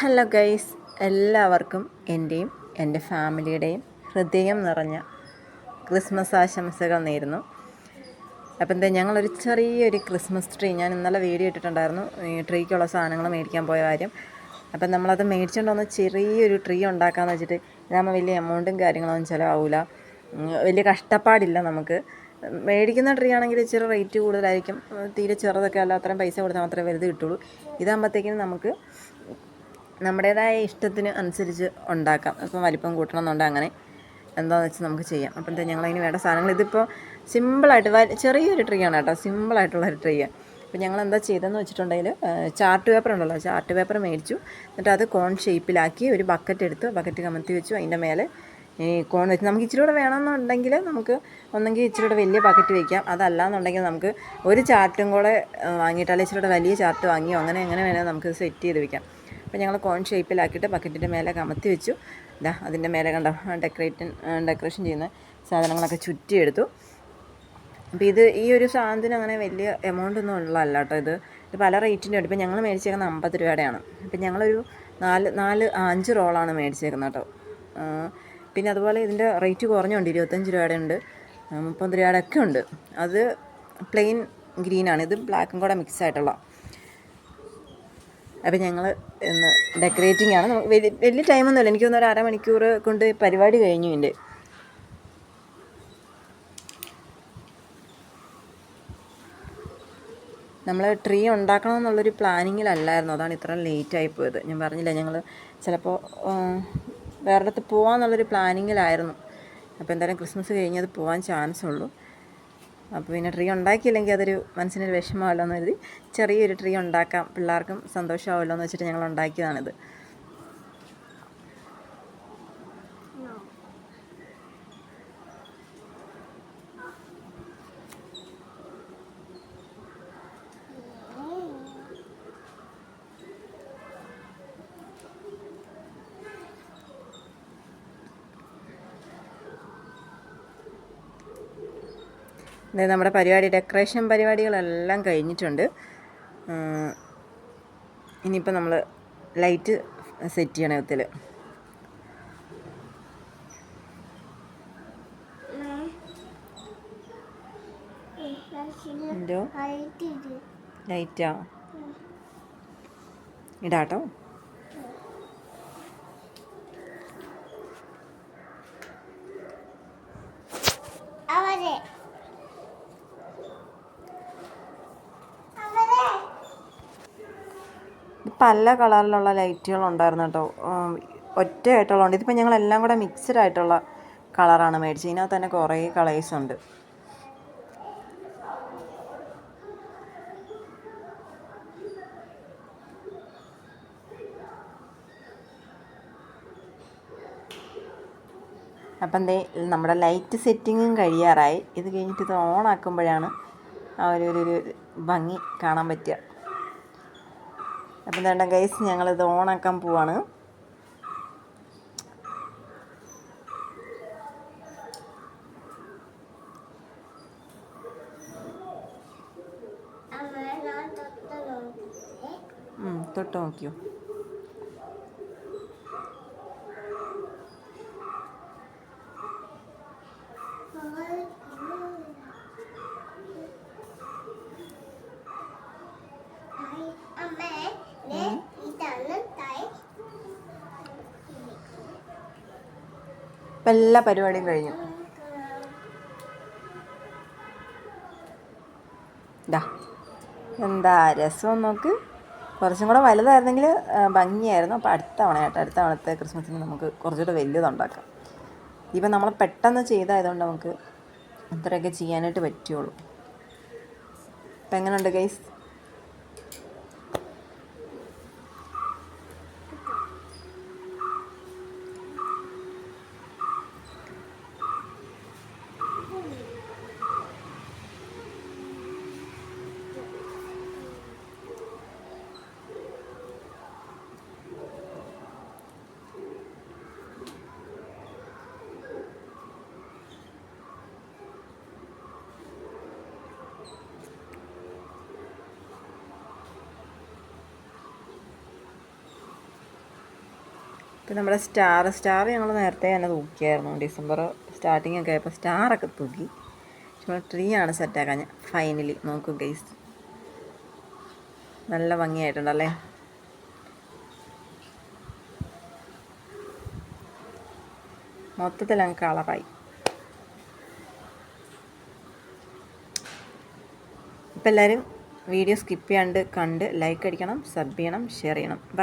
Hello guys എല്ലാവർക്കും എന്റെയും എന്റെ ഫാമിലിയുടെയും ഹൃദയം നിറഞ്ഞ ക്രിസ്മസ് ആശംസകൾ നേരുന്നു. അപ്പം എന്താ ഞങ്ങളൊരു ചെറിയൊരു ക്രിസ്മസ് ട്രീ ഞാൻ ഇന്നലെ വീഡിയോ ഇട്ടിട്ടുണ്ടായിരുന്നു ട്രീക്കുള്ള സാധനങ്ങൾ മേടിക്കാൻ പോയ കാര്യം. അപ്പം നമ്മളത് മേടിച്ചുകൊണ്ട് വന്ന് ചെറിയൊരു ട്രീ ഉണ്ടാക്കാമെന്ന് വെച്ചിട്ട് ഇതാകുമ്പോൾ വലിയ എമൗണ്ടും കാര്യങ്ങളൊന്നും ചിലവാകില്ല വലിയ കഷ്ടപ്പാടില്ല നമുക്ക്. മേടിക്കുന്ന ട്രീ ആണെങ്കിൽ ഇച്ചിരി റേറ്റ് കൂടുതലായിരിക്കും. തീരെ ചെറുതൊക്കെ അല്ല അത്രയും പൈസ കൊടുത്താൽ മാത്രമേ വലുത് കിട്ടുള്ളൂ. ഇതാകുമ്പോഴത്തേക്കിനും നമുക്ക് നമ്മുടേതായ ഇഷ്ടത്തിന് അനുസരിച്ച് ഉണ്ടാക്കാം. ഇപ്പം വലിപ്പം കൂട്ടണമെന്നുണ്ട് അങ്ങനെ എന്താണെന്ന് വെച്ചാൽ നമുക്ക് ചെയ്യാം. അപ്പം എന്താ ഞങ്ങളതിന് വേണ്ട സാധനങ്ങൾ. ഇതിപ്പോൾ സിമ്പിളായിട്ട് ചെറിയൊരു ട്രീ ആണ് കേട്ടോ. സിമ്പിളായിട്ടുള്ള ഒരു ട്രീ ആണ്. അപ്പം ഞങ്ങൾ എന്താ ചെയ്തതെന്ന് വെച്ചിട്ടുണ്ടെങ്കിൽ ചാർട്ട് പേപ്പർ ഉണ്ടല്ലോ. ചാർട്ട് പേപ്പർ മേടിച്ചു. എന്നിട്ട് അത് കോൺ ഷേപ്പിലാക്കി ഒരു ബക്കറ്റ് എടുത്ത്. ബക്കറ്റ് കമത്തി വെച്ചു. അതിന്റെ മേലെ ഈ കോൺ വെച്ച് നമുക്ക് ഇച്ചിരി കൂടെ വേണമെന്നുണ്ടെങ്കിൽ നമുക്ക് ഒന്നെങ്കിൽ ഇച്ചിരി കൂടെ വലിയ ബക്കറ്റ് വയ്ക്കാം അതല്ലാന്നുണ്ടെങ്കിൽ നമുക്ക് ഒരു ചാർട്ടും കൂടെ വാങ്ങിയിട്ട് ഇച്ചിരി കൂടെ വലിയ ചാർട്ട് വാങ്ങിയോ അങ്ങനെ എങ്ങനെ വേണമെങ്കിൽ നമുക്ക് സെറ്റ് ചെയ്ത് വെക്കാം. അപ്പോൾ ഞങ്ങൾ കോൺ ഷേപ്പിലാക്കിയിട്ട് ബക്കറ്റിന്റെ മേലെ കമത്തി വെച്ചു. ഇതാ അതിന്റെ മേലെ കണ്ട ഡെക്കറേറ്റ് ഡെക്കറേഷൻ ചെയ്യുന്ന സാധനങ്ങളൊക്കെ ചുറ്റിയെടുത്തു. അപ്പോൾ ഇത് ഈ ഒരു സാധനത്തിന് അങ്ങനെ വലിയ എമൗണ്ട് ഒന്നും ഉള്ളതല്ല കേട്ടോ ഇത്. ഇത് പല റേറ്റിന്റെ ഉണ്ട്. ഇപ്പം ഞങ്ങൾ മേടിച്ചേക്കുന്നത് അമ്പത് രൂപയുടെയാണ്. ഇപ്പം ഞങ്ങളൊരു നാല് നാല് അഞ്ച് റോളാണ് മേടിച്ചേക്കുന്നത് കേട്ടോ. പിന്നെ അതുപോലെ ഇതിന്റെ റേറ്റ് കുറഞ്ഞുണ്ട്. ഇരുപത്തഞ്ച് രൂപയുടെ ഉണ്ട്. മുപ്പത് രൂപയുടെ ഒക്കെ ഉണ്ട്. അത് പ്ലെയിൻ ഗ്രീനാണ്. ഇത് ബ്ലാക്കും കൂടെ മിക്സ് ആയിട്ടുള്ള അപ്പം ഞങ്ങൾ ഇന്ന് ഡെക്കറേറ്റിംഗ് ആണ്. വലിയ വലിയ ടൈമൊന്നുമില്ല തോന്നുന്നു ഒരു അരമണിക്കൂർ കൊണ്ട് പരിപാടി കഴിഞ്ഞു എന്റെ നമ്മൾ ട്രീ ഉണ്ടാക്കണം എന്നുള്ളൊരു പ്ലാനിങ്ങിലല്ലായിരുന്നു അതാണ് ഇത്ര ലേറ്റ് ആയി പോയത്. ഞാൻ പറഞ്ഞില്ല ഞങ്ങൾ ചിലപ്പോൾ വേറെ അടുത്ത് പോകാമെന്നുള്ളൊരു പ്ലാനിങ്ങിലായിരുന്നു അപ്പോൾ എന്തായാലും ക്രിസ്മസ് കഴിഞ്ഞത് പോകാൻ ചാൻസ് ഉള്ളൂ. അപ്പോൾ പിന്നെ ട്രീ ഉണ്ടാക്കിയില്ലെങ്കിൽ അതൊരു മനസ്സിനൊരു വിഷമമല്ലോ എന്ന് കരുതി ചെറിയൊരു ട്രീ ഉണ്ടാക്കാം. പിള്ളേർക്കും സന്തോഷമാവുമല്ലോ എന്ന് വെച്ചിട്ട് ഞങ്ങൾ ഉണ്ടാക്കിയതാണിത്. ഇത് നമ്മുടെ പരിപാടി ഡെക്കറേഷൻ പരിപാടികളെല്ലാം കഴിഞ്ഞിട്ടുണ്ട്. ഇനിയിപ്പോൾ നമ്മൾ ലൈറ്റ് സെറ്റ് ചെയ്യണം ഇതിൽ എന്തോ? ലൈറ്റാ ഇടാട്ടോ. പല കളറിലുള്ള ലൈറ്റുകൾ ഉണ്ടായിരുന്നു കേട്ടോ ഒറ്റയായിട്ടുള്ളതുകൊണ്ട് ഇതിപ്പോൾ ഞങ്ങൾ എല്ലാം കൂടെ മിക്സ്ഡ് ആയിട്ടുള്ള കളറാണ് മേടിച്ചത്. ഇതിനകത്ത് തന്നെ കുറേ കളേഴ്സ് ഉണ്ട്. അപ്പം എന്തേ നമ്മുടെ ലൈറ്റ് സെറ്റിങ്ങും കഴിയാറായി. ഇത് കഴിഞ്ഞിട്ട് ഇത് ഓൺ ആക്കുമ്പോഴാണ് ആ ഒരു ഒരു ഭംഗി കാണാൻ പറ്റുക. അപ്പം വേണ്ട ഗൈസ് ഞങ്ങളിത് ഓണാക്കാൻ പോവാണ്. തൊട്ട് നോക്കിയേ ഉം, തൊട്ട് നോക്കിയോ അമ്മേ ദേ ഇതാണ് തൈ ഇപ്പം എല്ലാ പരിപാടിയും കഴിഞ്ഞു. ഇതാ എന്താ രസം നോക്ക്. കുറച്ചും കൂടെ വലുതായിരുന്നെങ്കിൽ ഭംഗിയായിരുന്നു. അപ്പോൾ അടുത്ത തവണ കേട്ടോ അടുത്ത തവണത്തെ ക്രിസ്മസിന് നമുക്ക് കുറച്ചുകൂടെ വലിയതുണ്ടാക്കാം ഇപ്പം നമ്മൾ പെട്ടെന്ന് ചെയ്തായതുകൊണ്ട് നമുക്ക് അത്രയൊക്കെ ചെയ്യാനായിട്ട് പറ്റുള്ളൂ. അപ്പം എങ്ങനെയുണ്ട് ഗൈസ്? പിന്നെ നമ്മുടെ സ്റ്റാർ സ്റ്റാർ ഞങ്ങൾ നേരത്തെ തന്നെ തൂക്കിയായിരുന്നു. ഡിസംബർ സ്റ്റാർട്ടിങ് ഒക്കെ ആയപ്പോൾ സ്റ്റാറൊക്കെ തൂക്കി. പക്ഷേ ട്രീ ആണ് സെറ്റാക്കാൻ ഞാൻ ഫൈനലി നോക്കും ഗൈസ് നല്ല ഭംഗിയായിട്ടുണ്ടല്ലേ മൊത്തത്തിൽ അങ്ങ് കളറായി ഇപ്പം എല്ലാവരും വീഡിയോ സ്കിപ്പ് ചെയ്യാണ്ട് കണ്ട് ലൈക്ക് അടിക്കണം സബ് ചെയ്യണം ഷെയർ ചെയ്യണം. ബൈ